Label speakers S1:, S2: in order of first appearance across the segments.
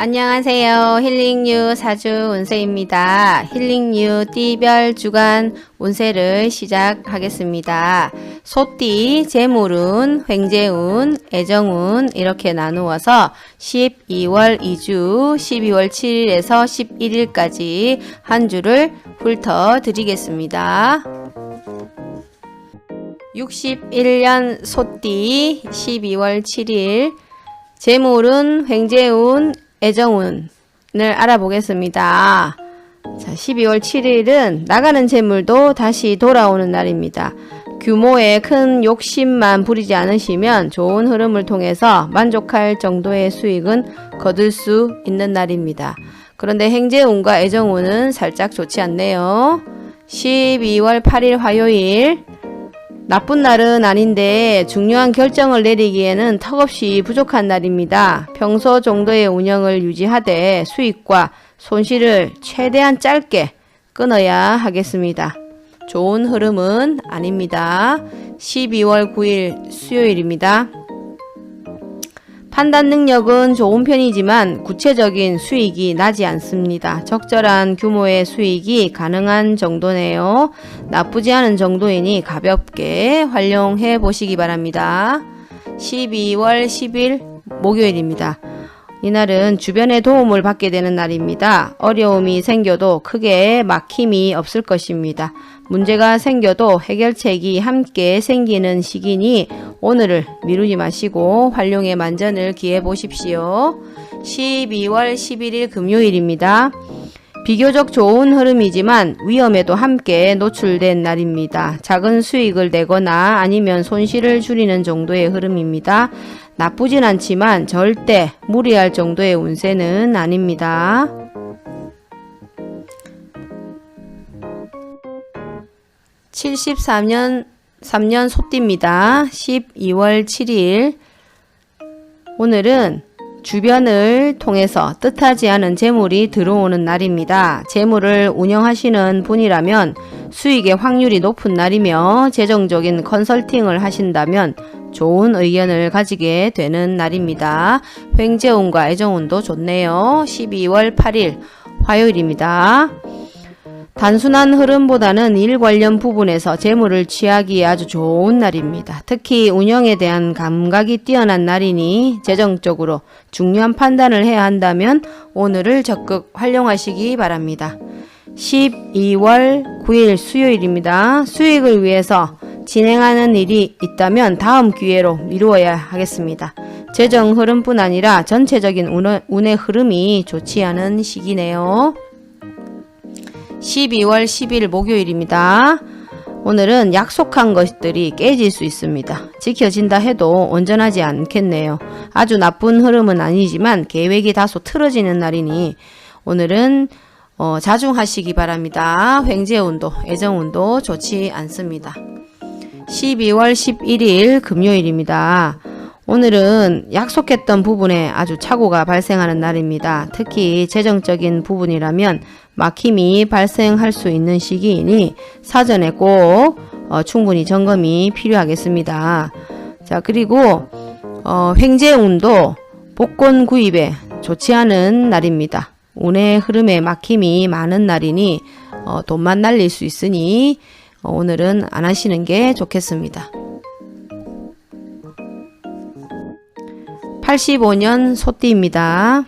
S1: 안녕하세요. 힐링유 사주 운세입니다. 힐링유 띠별 주간 운세를 시작하겠습니다. 소띠, 재물운, 횡재운, 애정운 이렇게 나누어서 12월 2주 12월 7일에서 11일까지 한 주를 훑어 드리겠습니다. 61년 소띠 12월 7일 재물운, 횡재운, 애정운을 알아보겠습니다. 자, 12월 7일은 나가는 재물도 다시 돌아오는 날입니다. 규모의 큰 욕심만 부리지 않으시면 좋은 흐름을 통해서 만족할 정도의 수익은 거둘 수 있는 날입니다. 그런데 행재운과 애정운은 살짝 좋지 않네요. 12월 8일 화요일 나쁜 날은 아닌데 중요한 결정을 내리기에는 턱없이 부족한 날입니다. 평소 정도의 운영을 유지하되 수익과 손실을 최대한 짧게 끊어야 하겠습니다. 좋은 흐름은 아닙니다. 12월 9일 수요일입니다. 판단 능력은 좋은 편이지만 구체적인 수익이 나지 않습니다. 적절한 규모의 수익이 가능한 정도네요. 나쁘지 않은 정도이니 가볍게 활용해 보시기 바랍니다. 12월 10일 목요일입니다. 이날은 주변의 도움을 받게 되는 날입니다. 어려움이 생겨도 크게 막힘이 없을 것입니다. 문제가 생겨도 해결책이 함께 생기는 시기니 오늘을 미루지 마시고 활용의 만전을 기해 보십시오. 12월 11일 금요일입니다. 비교적 좋은 흐름이지만 위험에도 함께 노출된 날입니다. 작은 수익을 내거나 아니면 손실을 줄이는 정도의 흐름입니다. 나쁘진 않지만 절대 무리할 정도의 운세는 아닙니다. 74년 3년 소띠입니다. 12월 7일 오늘은 주변을 통해서 뜻하지 않은 재물이 들어오는 날입니다. 재물을 운영하시는 분이라면 수익의 확률이 높은 날이며 재정적인 컨설팅을 하신다면 좋은 의견을 가지게 되는 날입니다. 횡재운과 애정운도 좋네요. 12월 8일 화요일입니다. 단순한 흐름보다는 일 관련 부분에서 재물을 취하기에 아주 좋은 날입니다. 특히 운영에 대한 감각이 뛰어난 날이니 재정적으로 중요한 판단을 해야 한다면 오늘을 적극 활용하시기 바랍니다. 12월 9일 수요일입니다. 수익을 위해서 진행하는 일이 있다면 다음 기회로 미루어야 하겠습니다. 재정 흐름뿐 아니라 전체적인 운의 흐름이 좋지 않은 시기네요. 12월 10일 목요일입니다. 오늘은 약속한 것들이 깨질 수 있습니다. 지켜진다 해도 온전하지 않겠네요. 아주 나쁜 흐름은 아니지만 계획이 다소 틀어지는 날이니 오늘은 어, 자중하시기 바랍니다. 횡재운도, 애정운도 좋지 않습니다. 12월 11일 금요일입니다. 오늘은 약속했던 부분에 아주 착오가 발생하는 날입니다. 특히 재정적인 부분이라면 막힘이 발생할 수 있는 시기이니 사전에 꼭 어, 충분히 점검이 필요하겠습니다. 자 그리고 어, 횡재운도 복권 구입에 좋지 않은 날입니다. 운의 흐름에 막힘이 많은 날이니 어, 돈만 날릴 수 있으니 어, 오늘은 안 하시는 게 좋겠습니다. 85년 소띠입니다.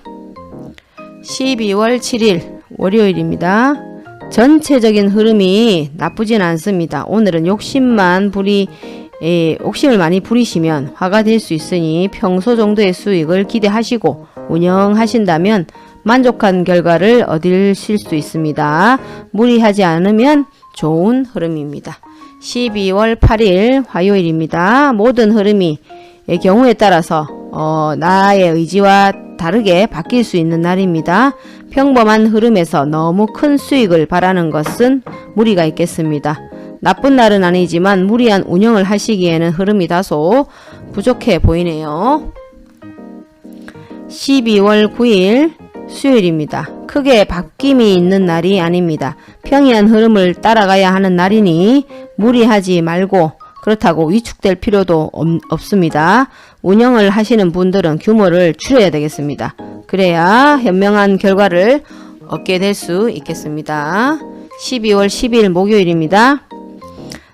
S1: 12월 7일 월요일입니다. 전체적인 흐름이 나쁘진 않습니다. 오늘은 욕심만 부리 에, 욕심을 많이 부리시면 화가 될 수 있으니 평소 정도의 수익을 기대하시고 운영하신다면 만족한 결과를 얻으실 수 있습니다. 무리하지 않으면 좋은 흐름입니다. 12월 8일 화요일입니다. 모든 흐름이 경우에 따라서 어, 나의 의지와 다르게 바뀔 수 있는 날입니다. 평범한 흐름에서 너무 큰 수익을 바라는 것은 무리가 있겠습니다. 나쁜 날은 아니지만 무리한 운영을 하시기에는 흐름이 다소 부족해 보이네요. 12월 9일 수요일입니다. 크게 바뀜이 있는 날이 아닙니다. 평이한 흐름을 따라가야 하는 날이니 무리하지 말고 그렇다고 위축될 필요도 없, 습니다 운영을 하시는 분들은 규모를 줄여야 되겠습니다. 그래야 현명한 결과를 얻게 될 수 있겠습니다. 12월 10일 목요일입니다.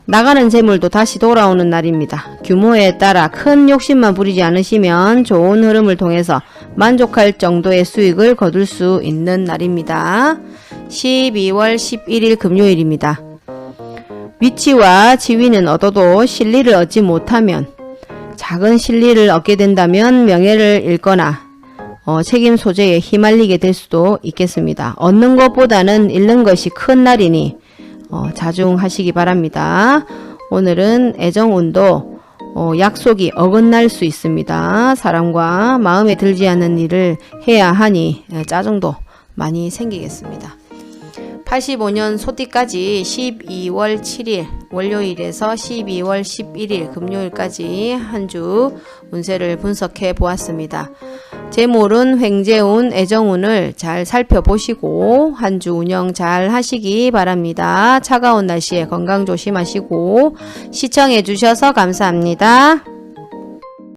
S1: 나가는 재물도 다시 돌아오는 날입니다. 규모에 따라 큰 욕심만 부리지 않으시면 좋은 흐름을 통해서 만족할 정도의 수익을 거둘 수 있는 날입니다. 12월 11일 금요일입니다. 위치와 지위는 얻어도 실리를 얻지 못하면 작은 실리를 얻게 된다면 명예를 잃거나 어, 책임 소재에 휘말리게 될 수도 있겠습니다. 얻는 것보다는 잃는 것이 큰 날이니 어, 자중하시기 바랍니다. 오늘은 애정운도 어, 약속이 어긋날 수 있습니다. 사람과 마음에 들지 않는 일을 해야 하니 에, 짜증도 많이 생기겠습니다. 85년 소띠까지 12월 7일 월요일에서 12월 11일 금요일까지 한 주 운세를 분석해 보았습니다. 재물운, 횡재운, 애정운을 잘 살펴보시고 한 주 운영 잘 하시기 바랍니다. 차가운 날씨에 건강 조심하시고 시청해 주셔서 감사합니다.